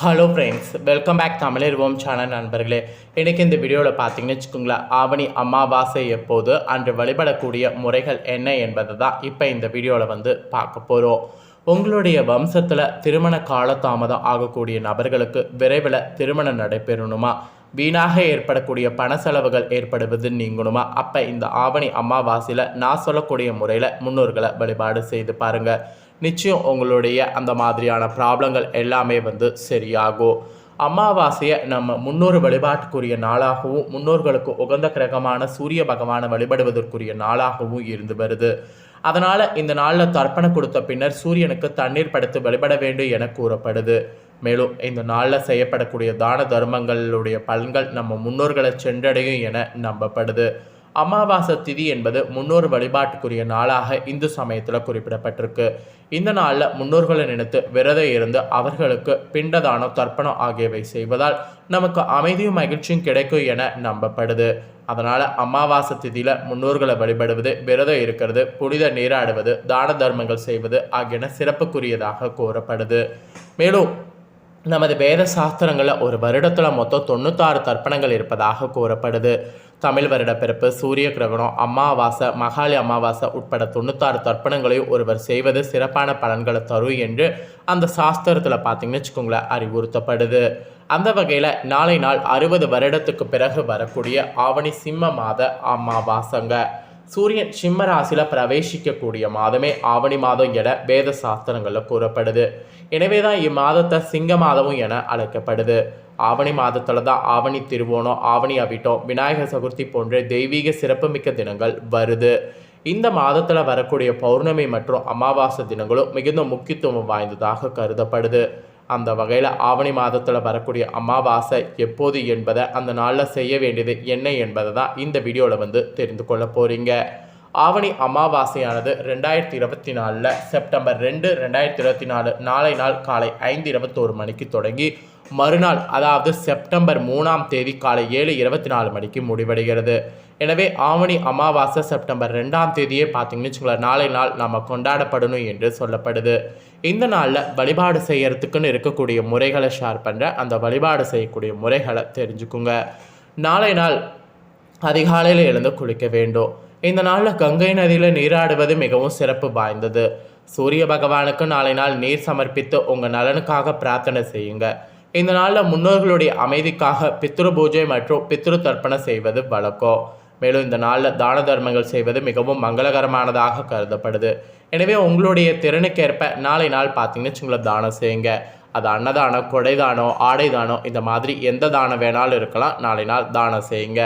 Hello friends welcome back தமிழர்வோம் channel நண்பர்களே. இன்றைக்கி இந்த வீடியோவில் பார்த்தீங்கன்னு வச்சுக்கோங்களேன் ஆவணி அமாவாசை எப்போது அன்று வழிபடக்கூடிய முறைகள் என்ன என்பதை தான் இப்போ இந்த வீடியோவில் வந்து பார்க்க போகிறோம் உங்களுடைய வம்சத்தில் திருமண காலதாமதம் ஆகக்கூடிய நபர்களுக்கு விரைவில் திருமணம் நடைபெறணுமா? வீணாக ஏற்படக்கூடிய பண செலவுகள் ஏற்படுவது நீங்கணுமா? அப்போ இந்த ஆவணி அமாவாசையில் நான் சொல்லக்கூடிய முறையில் முன்னோர்களை வழிபாடு செய்து பாருங்கள் நிச்சயம் உங்களுடைய அந்த மாதிரியான ப்ராப்ளங்கள் எல்லாமே வந்து சரியாகும். அமாவாசையை நம்ம முன்னோர் வழிபாட்டுக்குரிய நாளாகவும் முன்னோர்களுக்கு உகந்த கிரகமான சூரிய பகவானை வழிபடுவதற்குரிய நாளாகவும் இருந்து வருது. அதனால் இந்த நாளில் தர்ப்பணம் கொடுத்த பின்னர் சூரியனுக்கு தண்ணீர் படுத்து வழிபட வேண்டும் என கூறப்படுது. மேலும் இந்த நாளில் செய்யப்படக்கூடிய தான தர்மங்களுடைய பலன்கள் நம்ம முன்னோர்களை சென்றடையும் என நம்பப்படுது. அமாவாசை திதி என்பது முன்னோர் வழிபாட்டுக்குரிய நாளாக இந்து சமயத்தில் குறிப்பிடப்பட்டிருக்கு. இந்த நாளில் முன்னோர்களை நினைத்து விரதம் இருந்து அவர்களுக்கு பிண்டதானம் தர்ப்பணம் ஆகியவை செய்வதால் நமக்கு அமைதியும் மகிழ்ச்சியும் கிடைக்கும் என நம்பப்படுது. அதனால் அமாவாசை திதியில் முன்னோர்களை வழிபடுவது விரதம் இருக்கிறது புனித நீராடுவது தான தர்மங்கள் செய்வது ஆகியன சிறப்புக்குரியதாக கூறப்படுது. மேலும் நமது வேத சாஸ்திரங்களில் ஒரு வருடத்தில் மொத்தம் தொண்ணூத்தாறு தர்ப்பணங்கள் இருப்பதாக கூறப்படுது. தமிழ் வருட பிறப்பு சூரிய கிரகணம் அமாவாசை மகாலி அமாவாசை உட்பட தொண்ணூத்தாறு தர்ப்பணங்களையும் ஒருவர் செய்வது சிறப்பான பலன்களை தரும் என்று அந்த சாஸ்திரத்தில் பார்த்தீங்கன்னு வச்சுக்கோங்களேன் அறிவுறுத்தப்படுது. அந்த வகையில் நாளை நாள் அறுபது வருடத்துக்கு பிறகு வரக்கூடிய ஆவணி சிம்ம மாத அமாவாசங்க. சூரியன் சிம்ம ராசியில் பிரவேசிக்கக்கூடிய மாதமே ஆவணி மாதம் என வேத சாஸ்திரங்களில் கூறப்படுது. எனவே தான் இம்மாதத்தை சிங்க மாதமும் என அழைக்கப்படுது. ஆவணி மாதத்தில் தான் ஆவணி திருவோணம் ஆவணி அவிட்டம் விநாயகர் சதுர்த்தி போன்ற தெய்வீக சிறப்புமிக்க தினங்கள் வருது. இந்த மாதத்தில் வரக்கூடிய பௌர்ணமி மற்றும் அமாவாசை தினங்களும் மிகுந்த முக்கியத்துவம் வாய்ந்ததாக கருதப்படுது. அந்த வகையில் ஆவணி மாதத்தில் வரக்கூடிய அமாவாசை எப்போது என்பதை அந்த நாளில் செய்ய வேண்டியது என்ன என்பதை தான் இந்த வீடியோவில் வந்து தெரிந்து கொள்ள போகிறீங்க ஆவணி அமாவாசையானது ரெண்டாயிரத்தி இருபத்தி நாலில் செப்டம்பர் ரெண்டு ரெண்டாயிரத்தி இருபத்தி நாலு நாளை நாள் காலை ஐந்து இருபத்தோரு மணிக்கு தொடங்கி மறுநாள் அதாவது செப்டம்பர் மூணாம் தேதி காலை ஏழு இருபத்தி நாலு மணிக்கு முடிவடைகிறது. எனவே ஆவணி அமாவாசை செப்டம்பர் ரெண்டாம் தேதியே பார்த்தீங்கன்னு வச்சுக்கோங்களேன் நாளை நாள் நம்ம கொண்டாடப்படணும் என்று சொல்லப்படுது. இந்த நாளில் வழிபாடு செய்கிறதுக்குன்னு இருக்கக்கூடிய முறைகளை ஷேர் பண்ணுறேன் அந்த வழிபாடு செய்யக்கூடிய முறைகளை தெரிஞ்சுக்குங்க. நாளை நாள் அதிகாலையில் எழுந்து குளிக்க வேண்டும். இந்த நாளில் கங்கை நதியில் நீராடுவது மிகவும் சிறப்பு வாய்ந்தது. சூரிய பகவானுக்கு நாளை நாள் நீர் சமர்ப்பித்து உங்கள் நலனுக்காக பிரார்த்தனை செய்யுங்க. இந்த நாளில் முன்னோர்களுடைய அமைதிக்காக பித்ரு பூஜை மற்றும் பித்ரு தர்ப்பணம் செய்வது வழக்கம். மேலும் இந்த நாளில் தான தர்மங்கள் செய்வது மிகவும் மங்களகரமானதாக கருதப்படுது. எனவே உங்களுடைய திறனுக்கேற்ப நாளை நாள் பார்த்தீங்கன்னு வச்சுங்களேன் தானம் செய்யுங்க. அது அன்னதானம் கொடைதானம் ஆடைதானம் இந்த மாதிரி எந்த தானம் வேணாலும் இருக்கலாம். நாளை நாள் தானம் செய்யுங்க.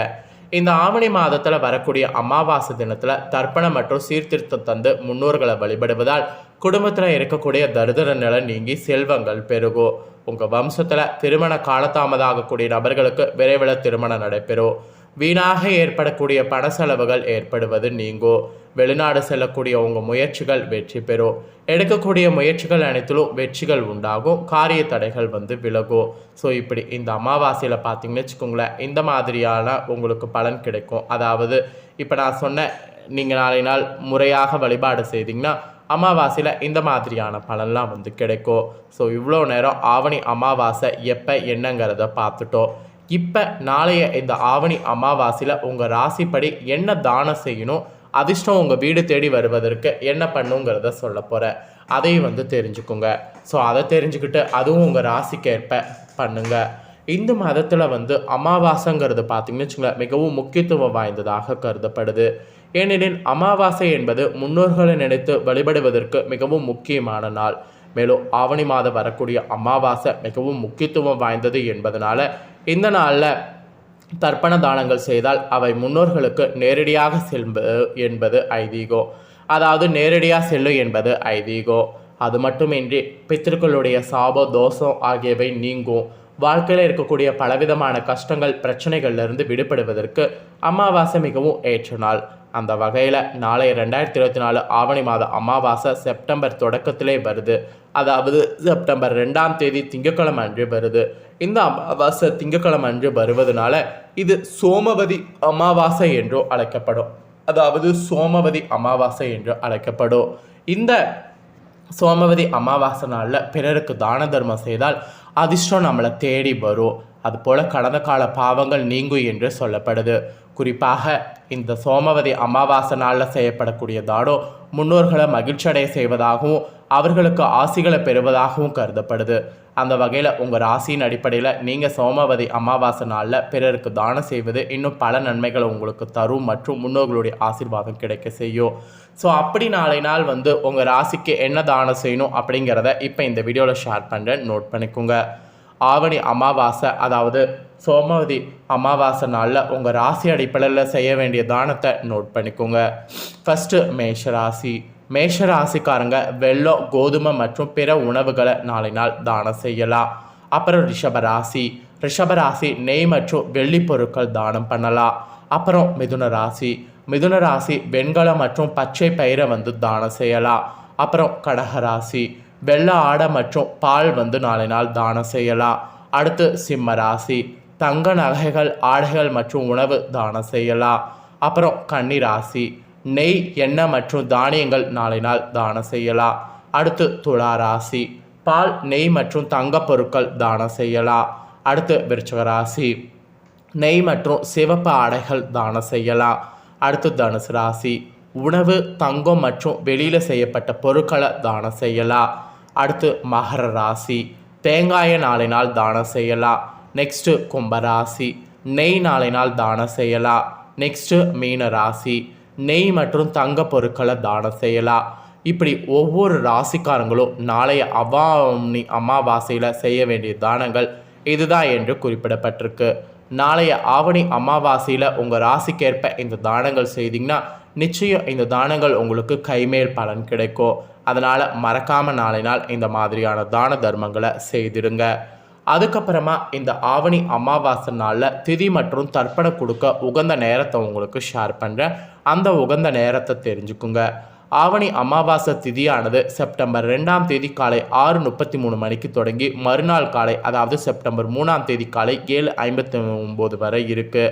இந்த ஆவணி மாதத்தில் வரக்கூடிய அமாவாசை தினத்தில் தர்ப்பணம் மற்றும் சீர்திருத்தம் தந்து முன்னோர்களை வழிபடுவதால் குடும்பத்தில் இருக்கக்கூடிய தரித்திர நிலை நீங்கி செல்வங்கள் பெருகும். உங்கள் வம்சத்தில் திருமண காலதாமதாகக்கூடிய நபர்களுக்கு விரைவில் திருமணம் நடைபெறும். வீணாக ஏற்படக்கூடிய பண செலவுகள் ஏற்படுவது நீங்கோ. வெளிநாடு செல்லக்கூடிய உங்கள் முயற்சிகள் வெற்றி பெறும் எடுக்கக்கூடிய முயற்சிகள் அனைத்திலும் வெற்றிகள் உண்டாகும். காரிய தடைகள் வந்து விலகும் ஸோ இப்படி இந்த அமாவாசையில் பார்த்தீங்கன்னு வச்சுக்கோங்களேன் இந்த மாதிரியான உங்களுக்கு பலன் கிடைக்கும். அதாவது இப்போ நான் சொன்ன நீங்கள் நாளை நாள் முறையாக வழிபாடு செய்தீங்கன்னா அமாவாசையில் இந்த மாதிரியான பலன்லாம் வந்து கிடைக்கும் ஸோ இவ்வளோ நேரம் ஆவணி அமாவாசை எப்போ என்னங்கிறத பார்த்துட்டோம் இப்போ நாளைய இந்த ஆவணி அமாவாசையில் உங்கள் ராசிப்படி என்ன தானம் செய்யணும்? அதிர்ஷ்டம் உங்கள் வீடு தேடி வருவதற்கு என்ன பண்ணுங்கிறத சொல்ல போகிறேன் அதையும் வந்து தெரிஞ்சுக்கோங்க. ஸோ அதை தெரிஞ்சுக்கிட்டு அதுவும் உங்கள் ராசிக்கேற்ப பண்ணுங்க. இந்து மதத்தில் வந்து அமாவாசைங்கிறது பார்த்தீங்கன்னு வச்சுங்களேன் மிகவும் முக்கியத்துவம் வாய்ந்ததாக கருதப்படுது. ஏனெனில் அமாவாசை என்பது முன்னோர்களை நினைத்து வழிபடுவதற்கு மிகவும் முக்கியமான நாள். மேலும் ஆவணி மாதம் வரக்கூடிய அமாவாசை மிகவும் முக்கியத்துவம் வாய்ந்தது என்பதனால இந்த நாளில் தர்ப்பண தானங்கள் செய்தால் அவை முன்னோர்களுக்கு நேரடியாக செல்வது என்பது ஐதீகம் அதாவது நேரடியாக செல்லும் என்பது ஐதீகம் அது மட்டுமின்றி பித்திருக்களுடைய சாபோ தோஷம் ஆகியவை நீங்கும். வாழ்க்கையில் இருக்கக்கூடிய பலவிதமான கஷ்டங்கள் பிரச்சனைகள்லேருந்து விடுபடுவதற்கு அமாவாசை மிகவும் ஏற்ற நாள். அந்த வகையில் நாளை ரெண்டாயிரத்தி இருபத்தி நாலு ஆவணி மாத அமாவாசை செப்டம்பர் தொடக்கத்திலே வருது. அதாவது செப்டம்பர் ரெண்டாம் தேதி திங்கட்கிழமை அன்று வருது. இந்த அமாவாசை திங்கட்கிழமை அன்று வருவதனால இது சோமவதி அமாவாசை என்றும் அழைக்கப்படும். அதாவது சோமவதி அமாவாசை என்று அழைக்கப்படும். இந்த சோமவதி அமாவாசை நாளில் பிறருக்கு தான தர்மம் செய்தால் அதிர்ஷ்டம் நம்மளை தேடி வரும். அதுபோல் கடந்த கால பாவங்கள் நீங்கும் என்று சொல்லப்படுது. குறிப்பாக இந்த சோமவதி அமாவாசை நாளில் செய்யப்படக்கூடிய தானம் முன்னோர்களை மகிழ்ச்சியடைய செய்வதாகவும் அவர்களுக்கு ஆசிகளை பெறுவதாகவும் கருதப்படுது. அந்த வகையில் உங்கள் ராசியின் அடிப்படையில் நீங்கள் சோமவதி அமாவாசை நாளில் பிறருக்கு தானம் செய்வது இன்னும் பல நன்மைகளை உங்களுக்கு தரும் மற்றும் முன்னோர்களுடைய ஆசீர்வாதம் கிடைக்க செய்யும். ஸோ அப்படி நாளை நாள் வந்து உங்கள் ராசிக்கு என்ன தானம் செய்யணும் அப்படிங்கிறத இப்போ இந்த வீடியோவில் ஷேர் பண்ணுறேன் நோட் பண்ணிக்கோங்க. ஆவணி அமாவாசை அதாவது சோமவதி அமாவாசை நாளில் உங்கள் ராசி அடிப்படையில் செய்ய வேண்டிய தானத்தை நோட் பண்ணிக்கோங்க. ஃபஸ்ட்டு மேஷ ராசி மேஷ ராசிக்காரங்க வெள்ளம் கோதுமை மற்றும் பிற உணவுகளை நாளை நாள் தானம் செய்யலாம். அப்புறம் ரிஷபராசி. ரிஷபராசி நெய் மற்றும் வெள்ளி பொருட்கள் தானம் பண்ணலாம். அப்புறம் மிதுன ராசி. மிதுன ராசி வெண்கலம் மற்றும் பச்சை பயிரை வந்து தானம் செய்யலாம். அப்புறம் கடகராசி வெள்ள ஆடை மற்றும் பால் வந்து நாளை நாள் தானம் செய்யலாம் அடுத்து சிம்ம ராசி. தங்க நகைகள் ஆடைகள் மற்றும் உணவு தானம் செய்யலாம் அப்புறம் கன்னி ராசி. நெய் எண்ணெய் மற்றும் தானியங்கள் நாளை நாள் தானம் செய்யலாம் அடுத்து துளா ராசி. பால் நெய் மற்றும் தங்கப் பொருட்கள் தானம் செய்யலாம் அடுத்து விருச்சக ராசி. நெய் மற்றும் சிவப்பு ஆடைகள் தானம் செய்யலாம் அடுத்து தனுசு ராசி. உணவு தங்கம் மற்றும் வெளியில் செய்யப்பட்ட பொருட்களை தானம் செய்யலாம் அடுத்து மகர ராசி. தேங்காயை நாளை நாள் தானம் செய்யலாம். நெக்ஸ்ட்டு கும்பராசி நெய் நாளை நாள் தானம் செய்யலாம். நெக்ஸ்ட்டு மீன ராசி. நெய் மற்றும் தங்க பொருட்களை தானம் செய்யலாம். இப்படி ஒவ்வொரு ராசிக்காரங்களும் நாளைய அவாமி அமாவாசையில் செய்ய வேண்டிய தானங்கள் இதுதான் என்று குறிப்பிடப்பட்டிருக்கு. நாளைய ஆவணி அமாவாசையில் உங்கள் ராசிக்கேற்ப இந்த தானங்கள் செய்தீங்கன்னா நிச்சயம் இந்த தானங்கள் உங்களுக்கு கைமேல் பலன் கிடைக்கும். அதனால் மறக்காமல் நாளை நாள் இந்த மாதிரியான தான தர்மங்களை செய்திடுங்க. அதுக்கப்புறமா இந்த ஆவணி அமாவாசை நாளில் திதி மற்றும் தர்ப்பணம் கொடுக்க உகந்த நேரத்தை உங்களுக்கு ஷேர் பண்ணுறேன் அந்த உகந்த நேரத்தை தெரிஞ்சுக்குங்க. ஆவணி அமாவாசை திதியானது செப்டம்பர் ரெண்டாம் தேதி காலை ஆறு முப்பத்தி மூணு மணிக்கு தொடங்கி மறுநாள் காலை அதாவது செப்டம்பர் மூணாம் தேதி காலை ஏழு ஐம்பத்தி ஒம்பது வரை இருக்குது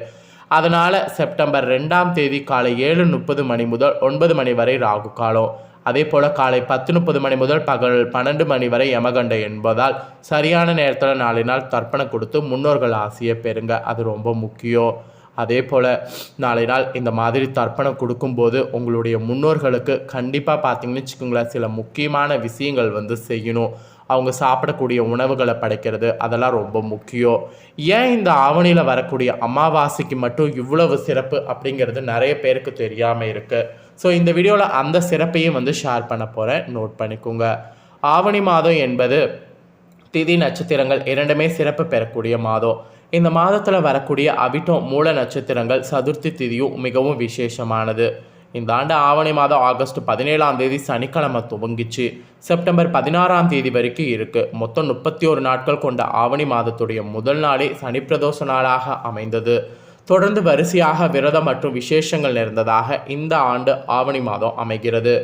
அதனால் செப்டம்பர் ரெண்டாம் தேதி காலை ஏழு முப்பது மணி முதல் ஒன்பது மணி வரை ராகு காலம். அதே போல் காலை பத்து முப்பது மணி முதல் பகல் பன்னெண்டு மணி வரை யமகண்டை என்பதால் சரியான நேரத்தில் நாளினால் நாள் தர்ப்பணம் கொடுத்து முன்னோர்கள் ஆசையை பெறுங்க. அது ரொம்ப முக்கியம். அதே போல் நாளை நாள் இந்த மாதிரி தர்ப்பணம் கொடுக்கும்போது உங்களுடைய முன்னோர்களுக்கு கண்டிப்பாக பார்த்தீங்கன்னு வச்சுக்கோங்களேன் சில முக்கியமான விஷயங்கள் வந்து செய்யணும். அவங்க சாப்பிடக்கூடிய உணவுகளை படைக்கிறது அதெல்லாம் ரொம்ப முக்கியம். ஏன் இந்த ஆவணியில் வரக்கூடிய அமாவாசைக்கு மட்டும் இவ்வளவு சிறப்பு அப்படிங்கிறது நிறைய பேருக்கு தெரியாமல் இருக்குது ஸோ இந்த வீடியோவில் அந்த சிறப்பையும் வந்து ஷேர் பண்ண போகிறேன் நோட் பண்ணிக்கோங்க. ஆவணி மாதம் என்பது திதி நட்சத்திரங்கள் இரண்டுமே சிறப்பு பெறக்கூடிய மாதம். இந்த மாதத்தில் வரக்கூடிய அவிட்டம் மூல நட்சத்திரங்கள் சதுர்த்தி திதியும் மிகவும் விசேஷமானது. இந்த ஆண்டு ஆவணி மாதம் ஆகஸ்ட் பதினேழாம் தேதி சனிக்கிழமை துவங்கிச்சு. செப்டம்பர் பதினாறாம் தேதி வரைக்கும் இருக்குது மொத்தம் முப்பத்தி ஒரு நாட்கள் கொண்ட ஆவணி மாதத்துடைய முதல் நாளே சனிப்பிரதோஷ நாளாக அமைந்தது. தொடர்ந்து வரிசையாக விரதம் மற்றும் விசேஷங்கள் நிறைந்ததாக இந்த ஆண்டு ஆவணி மாதம் அமைகிறது.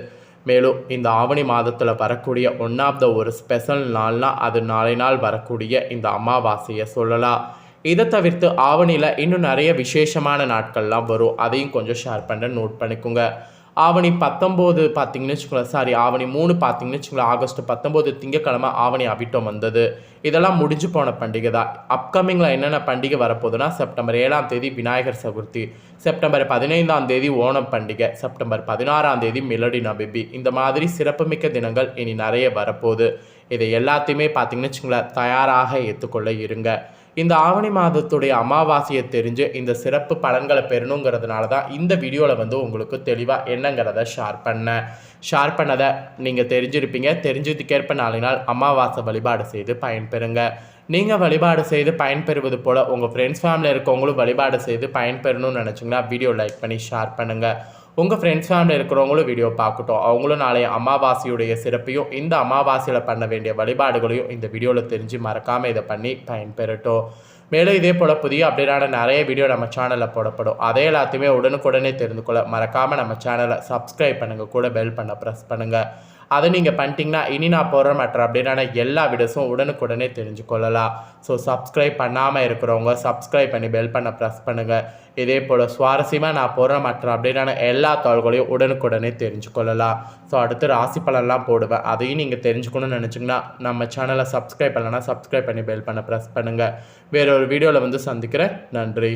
மேலும் இந்த ஆவணி மாதத்தில் வரக்கூடிய ஒன் ஆஃப் த ஒரு ஸ்பெஷல் நாள்னால் அது நாளை நாள் வரக்கூடிய இந்த அமாவாசையை சொல்லலாம். இதை தவிர்த்து ஆவணியில் இன்னும் நிறைய விசேஷமான நாட்கள்லாம் வரும். அதையும் கொஞ்சம் ஷேர் பண்ணுறேன் நோட் பண்ணிக்கோங்க. ஆவணி பத்தொம்போது பார்த்தீங்கன்னு வச்சுக்கோங்களேன் சாரி ஆவணி மூணு பார்த்தீங்கன்னு வச்சுக்கோங்களேன் ஆகஸ்ட் பத்தொம்போது திங்கக்கிழமை ஆவணி அவிட்டம் வந்தது. இதெல்லாம் முடிஞ்சு போன பண்டிகை தான். அப்கமிங்கில் என்னென்ன பண்டிகை வரப்போகுதுன்னா செப்டம்பர் ஏழாம் தேதி விநாயகர் சதுர்த்தி செப்டம்பர் பதினைந்தாம் தேதி ஓணம் பண்டிகை செப்டம்பர் பதினாறாம் தேதி மிலடி நபிபி இந்த மாதிரி சிறப்புமிக்க தினங்கள் இனி நிறைய வரப்போகுது. இதை எல்லாத்தையுமே பார்த்தீங்கன்னு வச்சுக்கோங்களேன் தயாராக ஏற்றுக்கொள்ள இருங்க. இந்த ஆவணி மாதத்துடைய அமாவாசையை தெரிஞ்சு இந்த சிறப்பு பலன்களை பெறணுங்கிறதுனால தான் இந்த வீடியோவில் வந்து உங்களுக்கு தெளிவாக என்னங்கிறத ஷேர் பண்ணேன். ஷேர் பண்ணதை நீங்கள் தெரிஞ்சிருப்பீங்க. தெரிஞ்சதுக்கேற்ப நாளை நாள் அமாவாசை வழிபாடு செய்து பயன்பெறுங்க. நீங்கள் வழிபாடு செய்து பயன்பெறுவது போல் உங்கள் ஃப்ரெண்ட்ஸ் ஃபேமிலியில் இருக்கவங்களும் வழிபாடு செய்து பயன்பெறணும்னு நினச்சிங்கன்னா வீடியோ லைக் பண்ணி ஷேர் பண்ணுங்கள் உங்கள் ஃப்ரெண்ட்ஸ் ஃபேமிலி இருக்கிறவங்களும் வீடியோ பார்க்கட்டும். அவங்களும் நாளைய அமாவாசையுடைய சிறப்பையும் இந்த அமாவாசையில் பண்ண வேண்டிய வழிபாடுகளையும் இந்த வீடியோவில் தெரிஞ்சு மறக்காமல் இதை பண்ணி பயன்பெறட்டும். மேலும் இதே போல் புதிய அப்டேட்டான நிறைய வீடியோ நம்ம சேனலில் போடப்படும். அதே எல்லாத்தையுமே உடனுக்குடனே தெரிந்து கொள்ள மறக்காமல் நம்ம சேனலை சப்ஸ்கிரைப் பண்ணுங்கள் கூட பெல் பண்ண ப்ரெஸ் பண்ணுங்கள் அதை நீங்கள் பண்ணிட்டீங்கன்னா இனி நான் போடுற மற்ற அப்படின்னா எல்லா வீடியோஸும் உடனுக்குடனே தெரிஞ்சுக்கொள்ளலாம். ஸோ சப்ஸ்கிரைப் பண்ணாமல் இருக்கிறவங்க சப்ஸ்கிரைப் பண்ணி பெல் பண்ண ப்ரெஸ் பண்ணுங்கள் இதே போல் சுவாரஸ்யமாக நான் போடுற மற்ற அப்படின்னா எல்லா தகவல்களையும் உடனுக்குடனே தெரிஞ்சு கொள்ளலாம் ஸோ அடுத்து ராசி பலன்லாம் போடுவேன். அதையும் நீங்கள் தெரிஞ்சுக்கணும்னு நினச்சிங்கன்னா நம்ம சேனலை சப்ஸ்கிரைப் பண்ணலன்னா சப்ஸ்கிரைப் பண்ணி பெல் பண்ண ப்ரெஸ் பண்ணுங்கள் வேற ஒரு வீடியோவில் வந்து சந்திக்கிறேன். நன்றி.